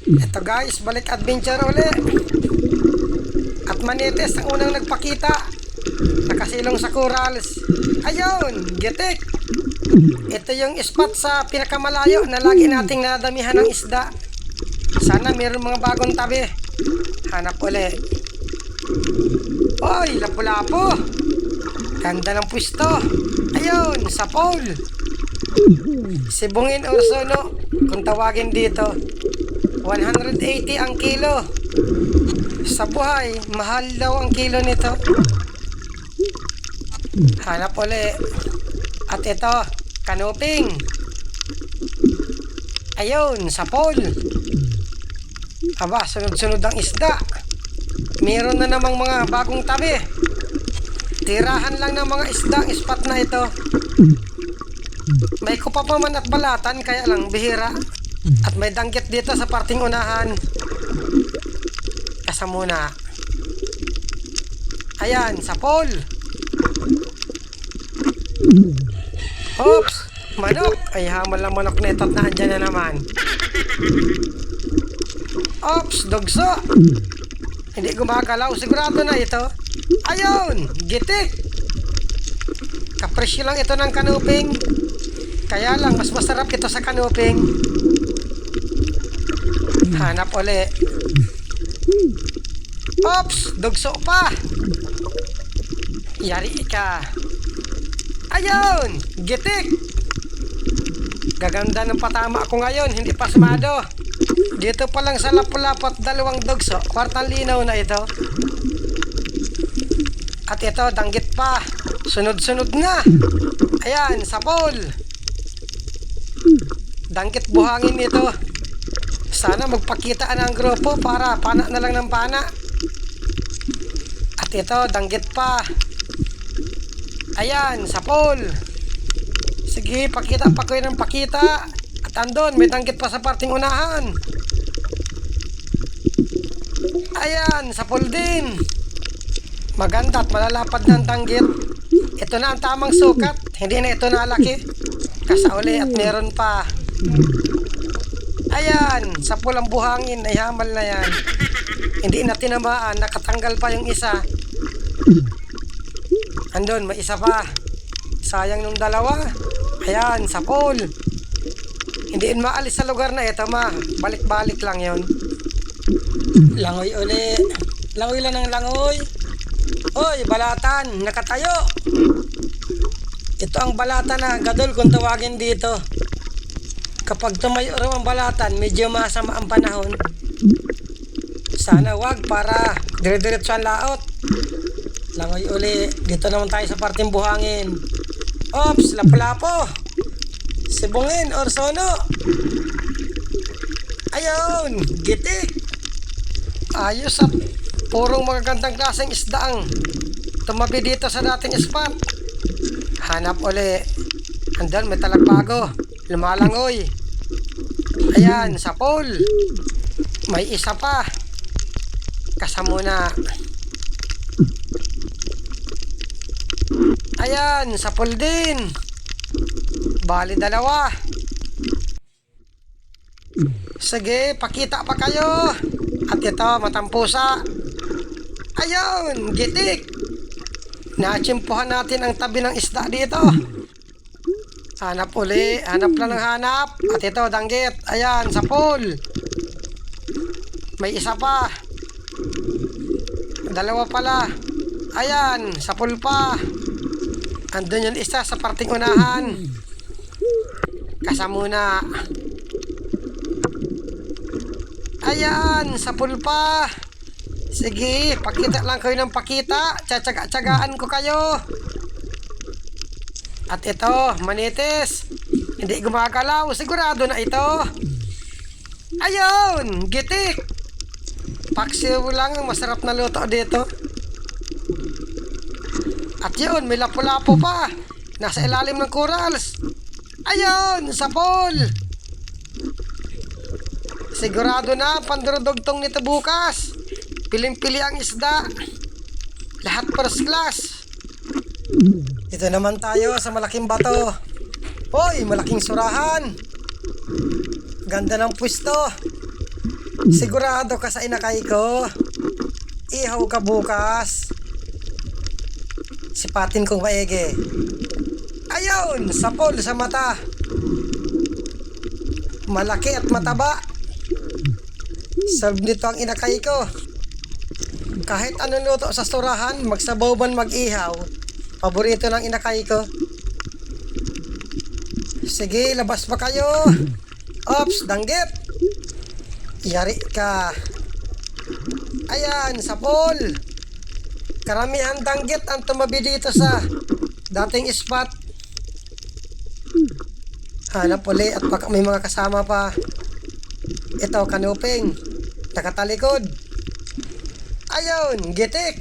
Ito guys, balik adventure uli. At manites ang unang nagpakita. Nakasilong sa corals. Ayun, gitik. Ito yung spot sa pinakamalayo na lagi nating nadamihan ng isda. Sana mayroon mga bagong tabi. Hanap uli. Oy, lapu-lapo. Ganda ng pwesto. Ayun, sa pole. Sibungin Ursono, kung tawagin dito. 180 ang kilo. Sa buhay, mahal daw ang kilo nito. Hanap uli. At ito, kanuping. Ayun, sa pole. Aba, sunod-sunod ang isda. Meron na namang mga bagong tabi. Tirahan lang ng mga isda ang spot na ito. May kupa pa man at balatan, kaya lang bihira. At may danggit dito sa parting unahan. Kasa muna. Ayan, sa pole. Oops! Manok! Ay, hamal lang manok nito at naandyan na naman. Oops! Dugso! Hindi gumagalaw. Sigurado na ito. Ayun! Gitik! Kapresyo lang ito ng kanuping. Kaya lang, mas masarap ito sa kanuping. Hanap uli. Oops! Dugso pa! Yari ka. Ayun! Gitik! Gaganda ng patama ako ngayon, hindi pasmado. Dito pa lang sa lapulapot dalawang dugso, kwartang linaw na ito. At ito, danggit pa. Sunod-sunod na. Ayan, sa pole. Danggit buhangin ito. Sana magpakita ang grupo para pana na lang ng pana. At ito, danggit pa. Ayan, sa pole. Sige, pakita pa ko ng pakita. At andon, may danggit pa sa parting unahan. Ayan, sa pole din. Maganda at malalapad ng danggit. Ito na ang tamang sukat. Hindi na ito nalaki. Kasauli at meron pa. Ayan, sa pulang buhangin ay na yan. Hindi na tinamaan, nakatanggal pa yung isa. Andun, may isa pa. Sayang nung dalawa. Ayan, sa pool. Hindi in maalis sa lugar na ito, ma. Balik-balik lang yon. Langoy uli. Langoy lang ng langoy. Oy, balatan, nakatayo. Ito ang balatan na gadol kung tawagin dito. Kapag tumayo raw ang balatan, medyo masama ang panahon. Sana wag para dire-diretso ang laot. Langoy uli. Dito naman tayo sa parting buhangin. Ops, lapo-lapo. Sibungin or sono. Ayun, gitik. Ayos at purong magagandang klaseng isdaang tumabi dito sa dating spot. Hanap uli. Andun, may talagbago. Lumalangoy. Ayan, sa pole. May isa pa. Kasamuna. Ayan, sa pool din. Bali dalawa. Sige, pakita pa kayo. At ito, matampusa. Ayun, gitik. Natsimpuhan natin ang tabi ng isda dito. Hanap uli. Hanap lang ng hanap. At ito, danggit. Ayan, sa pool. May isa pa. Dalawa pala. Ayan, sa pool pa. Andun yung isa sa parting unahan. Kasamuna. Ayan, sa pool pa. Sige, pakita lang kayo ng pakita. Tsatsaga-tsagaan ko kayo. At ito, manitis. Hindi gumagalaw. Sigurado na ito. Ayun, gitik. Paksiw lang ang masarap na luto dito. At yun, may lapu-lapo pa. Nasa ilalim ng corals. Ayun, sa pool. Sigurado na, pandurudugtong nito bukas. Piling-pili ang isda. Lahat first class. Ito naman tayo sa malaking bato. Hoy, malaking surahan. Ganda ng pwesto. Sigurado ka sa inakay ko. Ihaw ka bukas. Sipatin kong maigi. Ayun, sapol sa mata. Malaki at mataba. Serve nito ang inakay ko. Kahit anong luto sa surahan, magsabaw man mag-ihaw. Paborito ng inakay ko. Sige, labas pa kayo. Ops, danggit. Yari ka. Ayan, sapol. Karamihan danggit ang tumabi dito sa dating spot. Hanap uli at baka may mga kasama pa. Ito, kanuping. Nakatalikod. Ayun, gitik.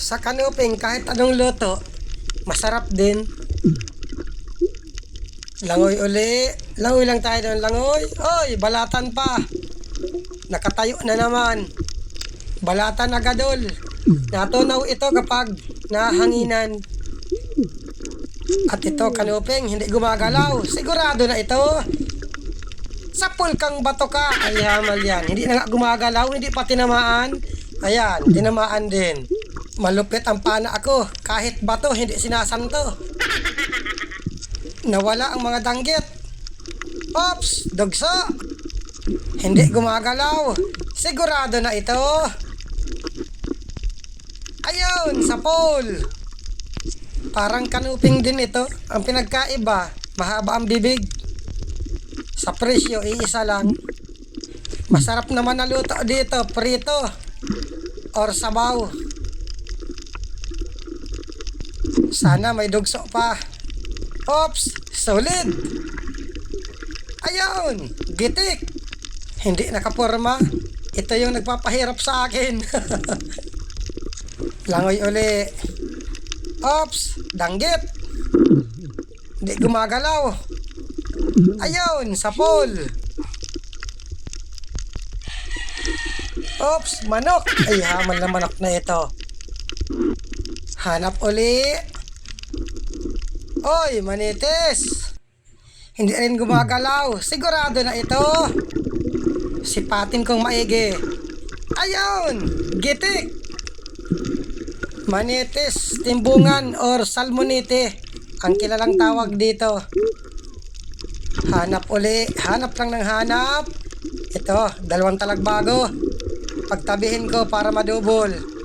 Sa kanuping, kahit anong luto, masarap din. Langoy uli. Langoy lang tayo doon, langoy. Oy, balatan pa. Nakatayo na naman. Balatan agadol. Natunaw ito kapag nahanginan. At ito, kanuping, hindi gumagalaw. Sigurado na ito. Sa pulkang bato ka. Ay, hamal yan. Hindi na gumagalaw, hindi pa tinamaan. Ayan, tinamaan din. Malupit ang pana ako. Kahit bato, hindi sinasanto. Nawala ang mga danggit. Ops, dugso. Hindi gumagalaw. Sigurado na ito. Ayun, sa pole. Parang kanuping din ito. Ang pinagkaiba, mahaba ang bibig. Sa presyo, iisa lang. Masarap naman na luto dito, prito. Or sabaw. Sana may dugso pa. Ops, solid. Ayun, gitik. Hindi nakaporma. Ito yung nagpapahirap sa akin. Langoy uli. Ops, danggit. Hindi gumagalaw. Ayun, sa pole. Ops, manok. Ay, hamal na manok na ito. Hanap uli. Oy, manitis. Hindi rin gumagalaw. Sigurado na ito. Sipatin kong maigi. Ayun, gitik. Manitis, timbungan, or salmonite. Ang kilalang tawag dito. Hanap uli. Hanap lang ng hanap. Ito, dalawang talagbago. Pagtabihin ko para madubol.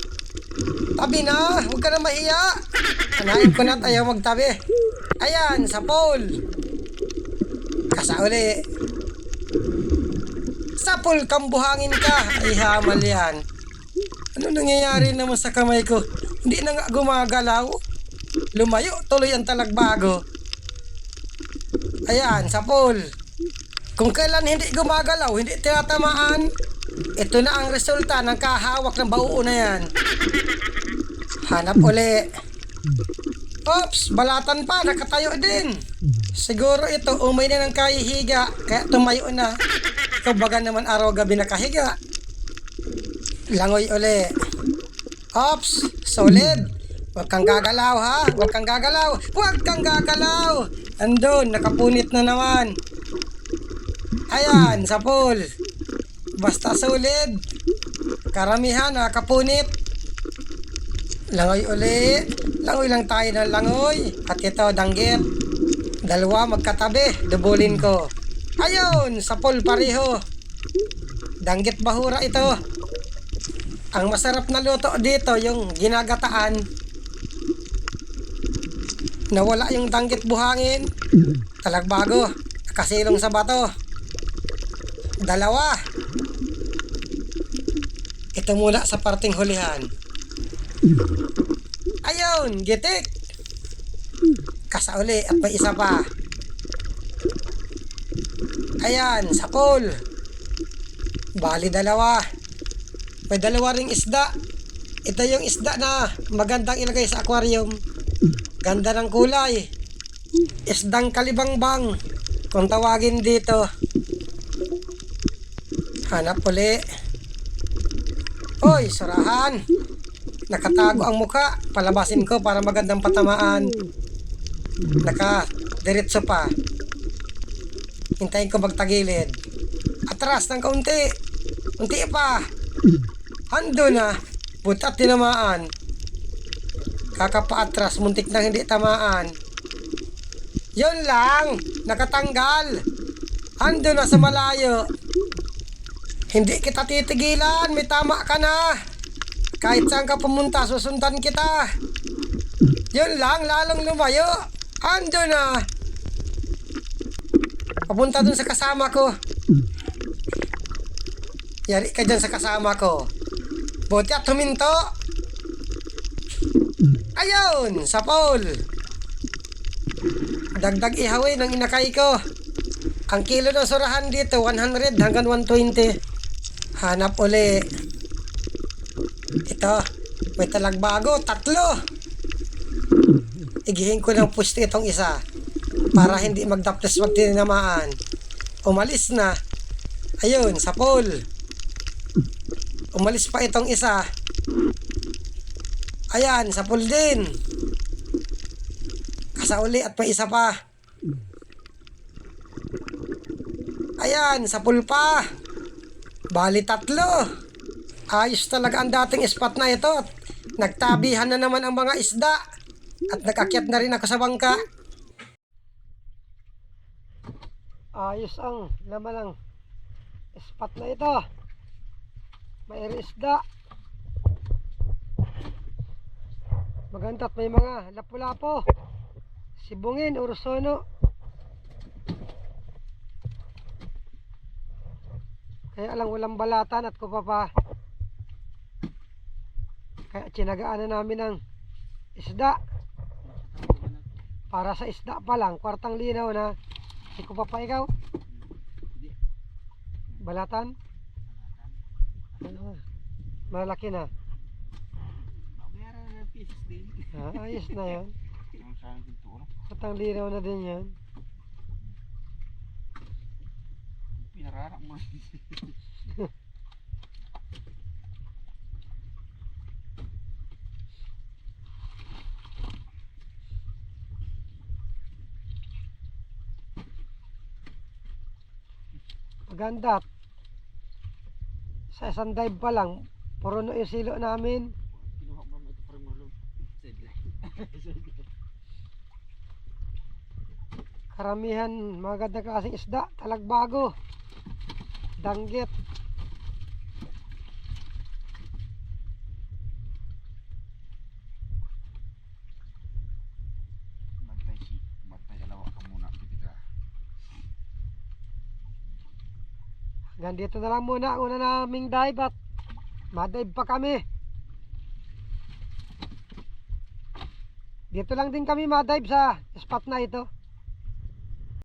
Tabi na, huwag ka na mahiya. Hanain ko na at ayaw magtabi. Ayan, sa pole. Kasa uli. Sa pool kang buhangin ka. Ay hamal yan. Ano nangyayari naman sa kamay ko? Hindi na nga gumagalaw. Lumayo tuloy ang talagbago. Ayan, sa pool. Kung kailan hindi gumagalaw, hindi tinatamaan, ito na ang resulta ng kahawak ng bauo na yan. Hanap uli. Ops, balatan pa, nakatayo din. Siguro ito, umay na ng kahihiga, kaya tumayo na. Ikaw baga naman araw-gabi nakahiga. Langoy uli. Ops, solid. Huwag kang gagalaw ha. Huwag kang gagalaw. Huwag kang gagalaw. Andun, nakapunit na naman. Ayan, sa pool. Basta solid. Karamihan nakapunit. Langoy uli. Langoy lang tayo ng langoy. At ito, danggit. Dalawa magkatabi. Dubulin ko. Ayun, sa pool pareho. Danggit bahura ito. Ang masarap na luto dito, yung ginagataan. Nawala yung danggit buhangin. Talagbago. Nakasilong sa bato. Dalawa. Ito muna sa parting hulihan. Ayun, gitik. Kasa uli at may isa pa. Ayan, sa pool. Bali dalawa. May dalawa ring isda. Ito yung isda na magandang ilagay sa aquarium. Ganda ng kulay. Isdang kalibangbang. Kung tawagin dito. Hanap uli. Oy, sarahan. Nakatago ang muka. Palabasin ko para magandang patamaan. Naka, diretso pa. Hintayin ko magtagilid. At Atras ng kaunti. Unti pa. Ando na. Butat tinamaan. Kakapaatras, muntik nang hindi tamaan. Yun lang, nakatanggal. Ando na sa malayo. Hindi kita titigilan, may tama ka na. Kahit saan ka pumunta, susundan kita. Yun lang, lalong lumayo. Ando na. Papunta dun sa kasama ko. Yari ka dyan sa kasama ko. Buti at huminto. Ayun, sa pole. Dagdag ihawin ng inakay ko. Ang kilo ng surahan dito, 100 hanggang 120. Hanap uli. Ito, may talagbago, tatlo. Igihin ko ng pusto itong isa para hindi magdaples wag tinamaan. Umalis na. Ayun, sa pole. Umalis pa itong isa. Ayan, sa pool din. Kasauli at may isa pa. Ayan, sa pool pa. Bali tatlo. Ayos talaga ang dating spot na ito. Nagtabihan na naman ang mga isda. At nag-akyat na rin ako sa bangka. Ayos ang laman ng spot na ito. May isda. Maganda at may mga lapu-lapo. Sibungin, ursono. Kaya lang walang balatan at kupapa. Kaya tsinagaan na namin ng isda. Para sa isda pa lang, kwartang linaw na. Si kupapa ikaw? Balatan? Ah, malaki na. Meron na pieces din. Ah, ayos na yan. Ano? Kwartang linaw na din yan. Pinararak mo. Maganda. Sa isang dive pa lang, puro na yung silo namin. Kinuha mo ito para marunong. Sideline. Karamihan, maganda klaseng isda, talagbago, danggit. Magtay si, magtay alawa ka muna. Kita Hanggang dito na lang muna una naming dive at madive pa kami. Dito lang din kami madive sa spot na ito.